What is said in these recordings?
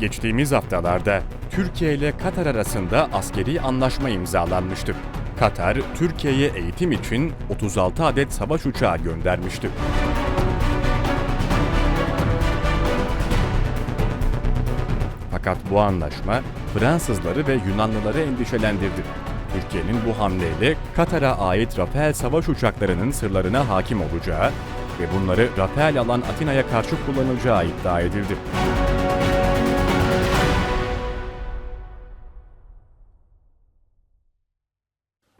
Geçtiğimiz haftalarda Türkiye ile Katar arasında askeri anlaşma imzalanmıştı. Katar, Türkiye'ye eğitim için 36 adet savaş uçağı göndermişti. Fakat bu anlaşma Fransızları ve Yunanlıları endişelendirdi. Türkiye'nin bu hamleyle Katar'a ait Rafael savaş uçaklarının sırlarına hakim olacağı ve bunları Rafael alan Atina'ya karşı kullanılacağı iddia edildi.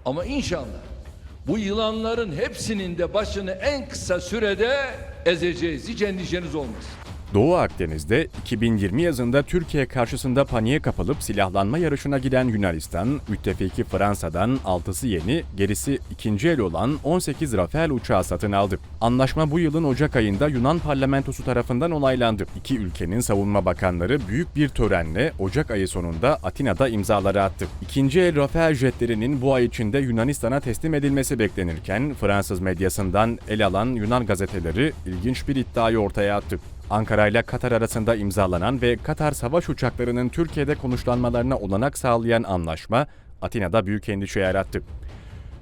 Ama inşallah bu yılanların hepsinin de başını en kısa sürede ezeceğiz. Hiç endişeniz olmasın. Doğu Akdeniz'de 2020 yazında Türkiye karşısında paniğe kapılıp silahlanma yarışına giren Yunanistan, müttefiki Fransa'dan 6'sı yeni, gerisi ikinci el olan 18 Rafael uçağı satın aldı. Anlaşma bu yılın Ocak ayında Yunan parlamentosu tarafından onaylandı. İki ülkenin savunma bakanları büyük bir törenle Ocak ayı sonunda Atina'da imzaları attı. İkinci el Rafael jetlerinin bu ay içinde Yunanistan'a teslim edilmesi beklenirken Fransız medyasından el alan Yunan gazeteleri ilginç bir iddiayı ortaya attı. Ankara ile Katar arasında imzalanan ve Katar savaş uçaklarının Türkiye'de konuşlanmalarına olanak sağlayan anlaşma Atina'da büyük endişe yarattı.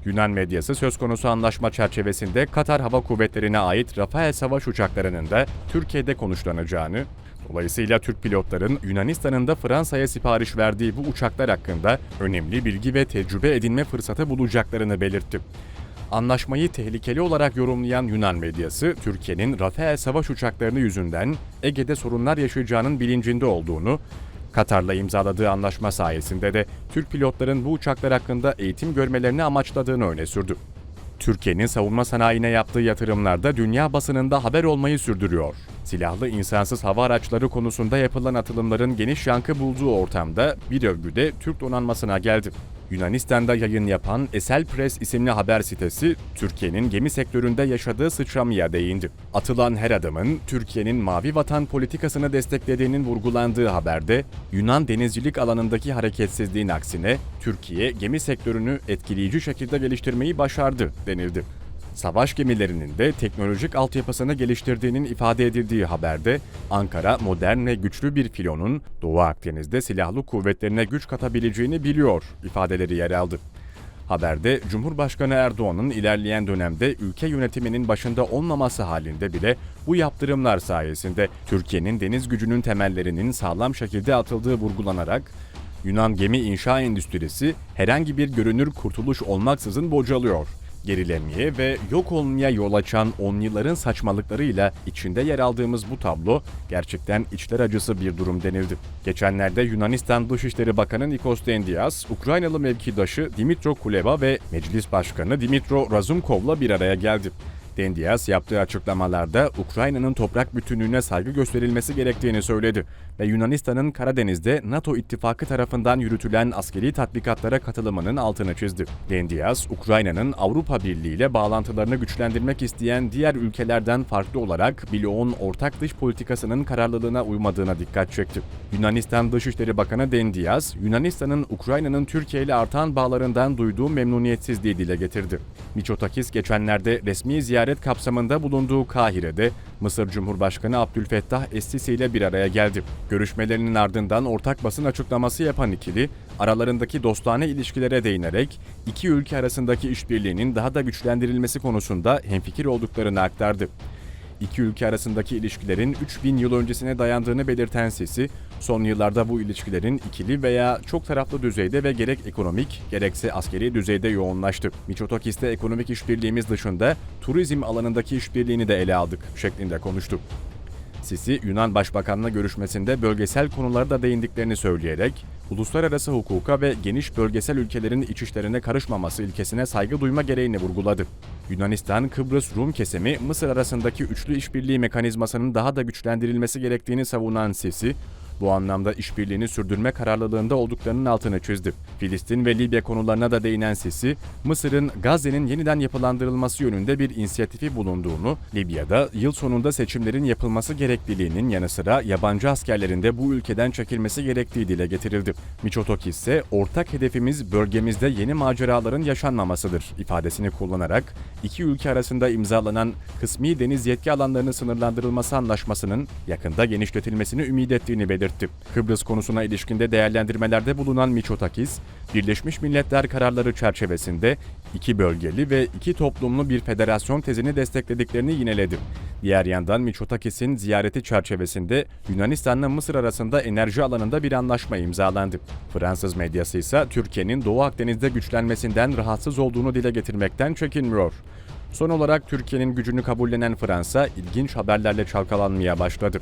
Yunan medyası söz konusu anlaşma çerçevesinde Katar Hava Kuvvetleri'ne ait Rafael savaş uçaklarının da Türkiye'de konuşlanacağını, dolayısıyla Türk pilotların Yunanistan'ın da Fransa'ya sipariş verdiği bu uçaklar hakkında önemli bilgi ve tecrübe edinme fırsatı bulacaklarını belirtti. Anlaşmayı tehlikeli olarak yorumlayan Yunan medyası, Türkiye'nin Rafael savaş uçaklarını yüzünden Ege'de sorunlar yaşayacağının bilincinde olduğunu, Katar'la imzaladığı anlaşma sayesinde de Türk pilotların bu uçaklar hakkında eğitim görmelerini amaçladığını öne sürdü. Türkiye'nin savunma sanayine yaptığı yatırımlarda dünya basınında haber olmayı sürdürüyor. Silahlı insansız hava araçları konusunda yapılan atılımların geniş yankı bulduğu ortamda bir övgü de Türk donanmasına geldi. Yunanistan'da yayın yapan Esel Press isimli haber sitesi, Türkiye'nin gemi sektöründe yaşadığı sıçramaya değindi. Atılan her adımın Türkiye'nin mavi vatan politikasını desteklediğinin vurgulandığı haberde, Yunan denizcilik alanındaki hareketsizliğin aksine Türkiye gemi sektörünü etkileyici şekilde geliştirmeyi başardı denildi. Savaş gemilerinin de teknolojik altyapısını geliştirdiğinin ifade edildiği haberde Ankara modern ve güçlü bir filonun Doğu Akdeniz'de silahlı kuvvetlerine güç katabileceğini biliyor ifadeleri yer aldı. Haberde Cumhurbaşkanı Erdoğan'ın ilerleyen dönemde ülke yönetiminin başında olmaması halinde bile bu yaptırımlar sayesinde Türkiye'nin deniz gücünün temellerinin sağlam şekilde atıldığı vurgulanarak Yunan gemi inşa endüstrisi herhangi bir görünür kurtuluş olmaksızın bocalıyor gerilemeye ve yok olmaya yol açan on yılların saçmalıklarıyla içinde yer aldığımız bu tablo gerçekten içler acısı bir durum denildi. Geçenlerde Yunanistan Dışişleri Bakanı Nikos Dendias, Ukraynalı mevkidaşı Dimitro Kuleba ve Meclis Başkanı Dimitro Razumkov'la bir araya geldi. Dendias yaptığı açıklamalarda Ukrayna'nın toprak bütünlüğüne saygı gösterilmesi gerektiğini söyledi ve Yunanistan'ın Karadeniz'de NATO ittifakı tarafından yürütülen askeri tatbikatlara katılımının altını çizdi. Dendias, Ukrayna'nın Avrupa Birliği ile bağlantılarını güçlendirmek isteyen diğer ülkelerden farklı olarak bloğun ortak dış politikasının kararlılığına uymadığına dikkat çekti. Yunanistan Dışişleri Bakanı Dendias, Yunanistan'ın Ukrayna'nın Türkiye ile artan bağlarından duyduğu memnuniyetsizliği dile getirdi. Miçotakis geçenlerde resmi ziyaret kapsamında bulunduğu Kahire'de Mısır Cumhurbaşkanı Abdülfettah Es-Sisi ile bir araya geldi. Görüşmelerinin ardından ortak basın açıklaması yapan ikili, aralarındaki dostane ilişkilere değinerek iki ülke arasındaki işbirliğinin daha da güçlendirilmesi konusunda hemfikir olduklarını aktardı. İki ülke arasındaki ilişkilerin 3000 yıl öncesine dayandığını belirten Sisi, son yıllarda bu ilişkilerin ikili veya çok taraflı düzeyde ve gerek ekonomik gerekse askeri düzeyde yoğunlaştı. Miçotokis'te ekonomik işbirliğimiz dışında turizm alanındaki işbirliğini de ele aldık şeklinde konuştu. Sisi, Yunan Başbakan'la görüşmesinde bölgesel konulara da değindiklerini söyleyerek, uluslararası hukuka ve geniş bölgesel ülkelerin iç işlerine karışmaması ilkesine saygı duyma gereğini vurguladı. Yunanistan, Kıbrıs Rum kesimi, Mısır arasındaki üçlü işbirliği mekanizmasının daha da güçlendirilmesi gerektiğini savunan Sisi, bu anlamda işbirliğini sürdürme kararlılığında olduklarının altını çizdi. Filistin ve Libya konularına da değinen Sisi, Mısır'ın Gazze'nin yeniden yapılandırılması yönünde bir inisiyatifi bulunduğunu, Libya'da yıl sonunda seçimlerin yapılması gerekliliğinin yanı sıra yabancı askerlerin de bu ülkeden çekilmesi gerektiği dile getirildi. Miçotakis ise ortak hedefimiz bölgemizde yeni maceraların yaşanmamasıdır ifadesini kullanarak iki ülke arasında imzalanan kısmi deniz yetki alanlarının sınırlandırılması anlaşmasının yakında genişletilmesini ümit ettiğini belirtti belirtti. Kıbrıs konusuna ilişkinde değerlendirmelerde bulunan Miçotakis, Birleşmiş Milletler kararları çerçevesinde iki bölgeli ve iki toplumlu bir federasyon tezini desteklediklerini yineledi. Diğer yandan Miçotakis'in ziyareti çerçevesinde Yunanistan'la Mısır arasında enerji alanında bir anlaşma imzalandı. Fransız medyası ise Türkiye'nin Doğu Akdeniz'de güçlenmesinden rahatsız olduğunu dile getirmekten çekinmiyor. Son olarak Türkiye'nin gücünü kabullenen Fransa ilginç haberlerle çalkalanmaya başladı.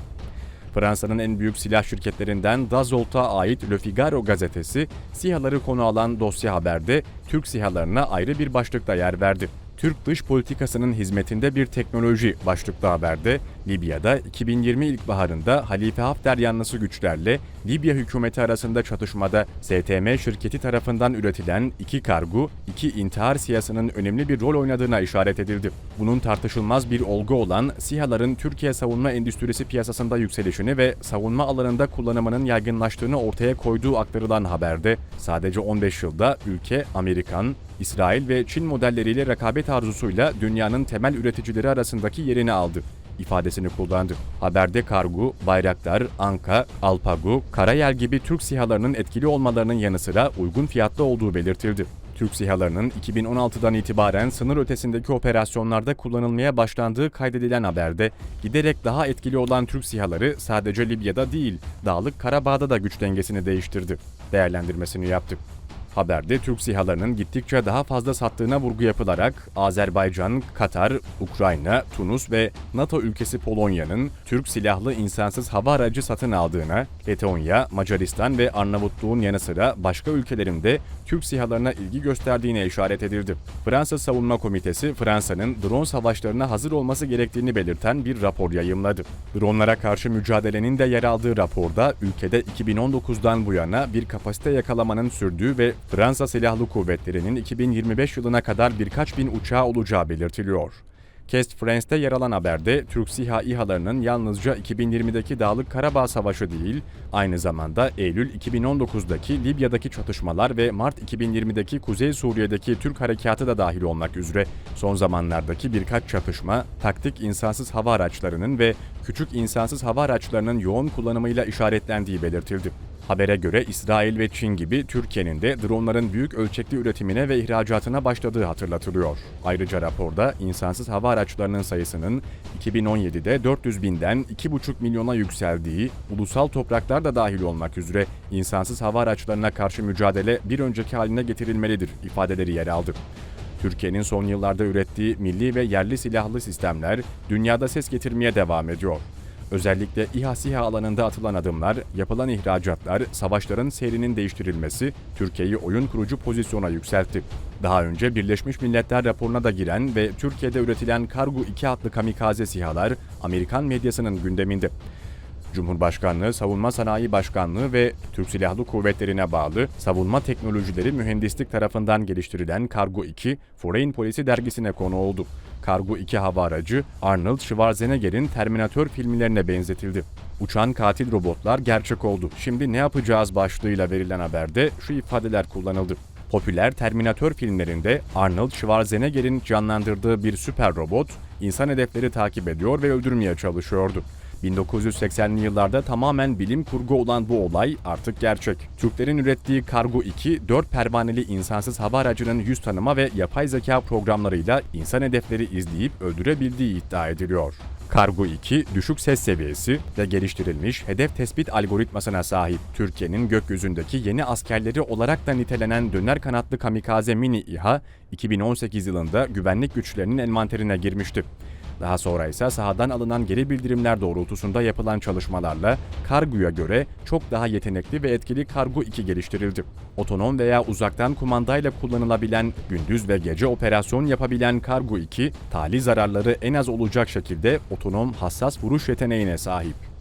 Fransa'nın en büyük silah şirketlerinden Dazolt'a ait Le Figaro gazetesi, SİHA'ları konu alan dosya haberde Türk SİHA'larına ayrı bir başlıkta yer verdi. Türk dış politikasının hizmetinde bir teknoloji başlıklı haberde Libya'da 2020 ilkbaharında Halife Hafter yanlısı güçlerle Libya hükümeti arasında çatışmada STM şirketi tarafından üretilen iki kargu, iki intihar siyasının önemli bir rol oynadığına işaret edildi. Bunun tartışılmaz bir olgu olan SİHA'ların Türkiye savunma endüstrisi piyasasında yükselişini ve savunma alanında kullanımının yaygınlaştığını ortaya koyduğu aktarılan haberde sadece 15 yılda ülke Amerikan, İsrail ve Çin modelleriyle rekabet arzusuyla dünyanın temel üreticileri arasındaki yerini aldı ifadesini kullandı. Haberde Kargu, Bayraktar, Anka, Alpagu, Karayel gibi Türk SİHA'larının etkili olmalarının yanı sıra uygun fiyatlı olduğu belirtildi. Türk SİHA'larının 2016'dan itibaren sınır ötesindeki operasyonlarda kullanılmaya başlandığı kaydedilen haberde, giderek daha etkili olan Türk SİHA'ları sadece Libya'da değil, Dağlık Karabağ'da da güç dengesini değiştirdi. Değerlendirmesini yaptı. Haberde Türk SİHA'larının gittikçe daha fazla sattığına vurgu yapılarak Azerbaycan, Katar, Ukrayna, Tunus ve NATO ülkesi Polonya'nın Türk silahlı insansız hava aracı satın aldığına, Letonya, Macaristan ve Arnavutluğun yanı sıra başka ülkelerinde Türk SİHA'larına ilgi gösterdiğine işaret edildi. Fransa Savunma Komitesi, Fransa'nın drone savaşlarına hazır olması gerektiğini belirten bir rapor yayımladı. Dronlara karşı mücadelenin de yer aldığı raporda ülkede 2019'dan bu yana bir kapasite yakalamanın sürdüğü ve Fransa Silahlı Kuvvetleri'nin 2025 yılına kadar birkaç bin uçağı olacağı belirtiliyor. Kest France'te yer alan haberde Türk SİHA İHA'larının yalnızca 2020'deki Dağlık Karabağ Savaşı değil, aynı zamanda Eylül 2019'daki Libya'daki çatışmalar ve Mart 2020'deki Kuzey Suriye'deki Türk harekatı da dahil olmak üzere son zamanlardaki birkaç çatışma, taktik insansız hava araçlarının ve küçük insansız hava araçlarının yoğun kullanımıyla işaretlendiği belirtildi. Habere göre İsrail ve Çin gibi Türkiye'nin de dronların büyük ölçekli üretimine ve ihracatına başladığı hatırlatılıyor. Ayrıca raporda insansız hava araçlarının sayısının 2017'de 400 binden 2,5 milyona yükseldiği, ulusal topraklar da dahil olmak üzere insansız hava araçlarına karşı mücadele bir önceki haline getirilmelidir ifadeleri yer aldı. Türkiye'nin son yıllarda ürettiği milli ve yerli silahlı sistemler dünyada ses getirmeye devam ediyor. Özellikle İHA SİHA alanında atılan adımlar, yapılan ihracatlar, savaşların seyrinin değiştirilmesi Türkiye'yi oyun kurucu pozisyona yükseltti. Daha önce Birleşmiş Milletler raporuna da giren ve Türkiye'de üretilen Kargu 2 adlı kamikaze SİHA'lar Amerikan medyasının gündeminde. Cumhurbaşkanlığı Savunma Sanayi Başkanlığı ve Türk Silahlı Kuvvetleri'ne bağlı Savunma Teknolojileri Mühendislik tarafından geliştirilen Kargo 2, Foreign Policy dergisine konu oldu. Kargo 2 hava aracı Arnold Schwarzenegger'in Terminator filmlerine benzetildi. Uçan katil robotlar gerçek oldu. Şimdi ne yapacağız başlığıyla verilen haberde şu ifadeler kullanıldı. Popüler Terminator filmlerinde Arnold Schwarzenegger'in canlandırdığı bir süper robot insan hedefleri takip ediyor ve öldürmeye çalışıyordu. 1980'li yıllarda tamamen bilim kurgu olan bu olay artık gerçek. Türklerin ürettiği Kargo 2, 4 pervaneli insansız hava aracının yüz tanıma ve yapay zeka programlarıyla insan hedefleri izleyip öldürebildiği iddia ediliyor. Kargo 2, düşük ses seviyesi ve geliştirilmiş hedef tespit algoritmasına sahip Türkiye'nin gökyüzündeki yeni askerleri olarak da nitelenen döner kanatlı kamikaze mini İHA, 2018 yılında güvenlik güçlerinin envanterine girmişti. Daha sonra ise sahadan alınan geri bildirimler doğrultusunda yapılan çalışmalarla Kargu'ya göre çok daha yetenekli ve etkili Kargo 2 geliştirildi. Otonom veya uzaktan kumandayla kullanılabilen, gündüz ve gece operasyon yapabilen Kargo 2, tali zararları en az olacak şekilde otonom hassas vuruş yeteneğine sahip.